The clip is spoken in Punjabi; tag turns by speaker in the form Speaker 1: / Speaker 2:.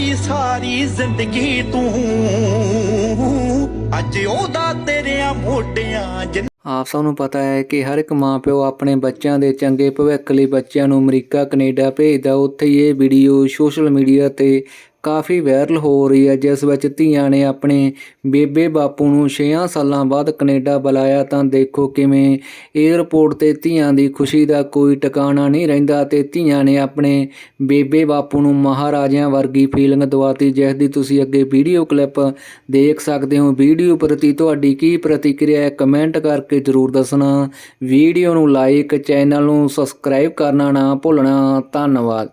Speaker 1: ਮੇਰੀ ਸਾਰੀ ਜ਼ਿੰਦਗੀ ਤੂੰ। ਅੱਜ ਉਹਦਾ ਤੇਰਿਆਂ ਮੋਢਿਆਂ
Speaker 2: ਆਪ ਸਭ ਨੂੰ ਪਤਾ ਹੈ ਕਿ ਹਰ ਇੱਕ ਮਾਪਿਓ ਆਪਣੇ ਬੱਚਿਆਂ ਦੇ ਚੰਗੇ ਭਵਿੱਖ ਲਈ ਬੱਚਿਆਂ ਨੂੰ ਅਮਰੀਕਾ, ਕੈਨੇਡਾ ਭੇਜਦਾ ਉੱਥੇ ਇਹ ਵੀਡੀਓ ਸੋਸ਼ਲ ਮੀਡੀਆ ਤੇ ਕਾਫੀ ਵਾਇਰਲ ਹੋ ਰਹੀ ਹੈ, ਜਿਸ ਵਿੱਚ ਧੀਆਂ ਨੇ ਆਪਣੇ ਬੇਬੇ ਬਾਪੂ ਨੂੰ 6 ਸਾਲਾਂ ਬਾਅਦ ਕੈਨੇਡਾ ਬੁਲਾਇਆ। ਤਾਂ ਦੇਖੋ ਕਿਵੇਂ 에ਅਰਪੋਰਟ ਤੇ ਧੀਆਂ ਦੀ ਖੁਸ਼ੀ ਦਾ ਕੋਈ ਟਿਕਾਣਾ ਨਹੀਂ ਰਹਿੰਦਾ ਤੇ ਧੀਆਂ ਨੇ ਆਪਣੇ ਬੇਬੇ ਬਾਪੂ ਨੂੰ ਮਹਾਰਾਜਿਆਂ ਵਰਗੀ ਫੀਲਿੰਗ ਦਵਾਤੀ ਜਿਸ ਦੀ ਤੁਸੀਂ ਅੱਗੇ ਵੀਡੀਓ ਕਲਿੱਪ ਦੇਖ ਸਕਦੇ ਹੋ। ਵੀਡੀਓ ਪ੍ਰਤੀ ਤੁਹਾਡੀ ਕੀ ਪ੍ਰਤੀਕਿਰਿਆ ਹੈ ਕਮੈਂਟ ਕਰਕੇ ਜਰੂਰ ਦੱਸਣਾ। ਵੀਡੀਓ ਨੂੰ ਲਾਈਕ ਚੈਨਲ ਨੂੰ ਸਬਸਕ੍ਰਾਈਬ ਕਰਨਾ ਨਾ ਭੁੱਲਣਾ। ਧੰਨਵਾਦ।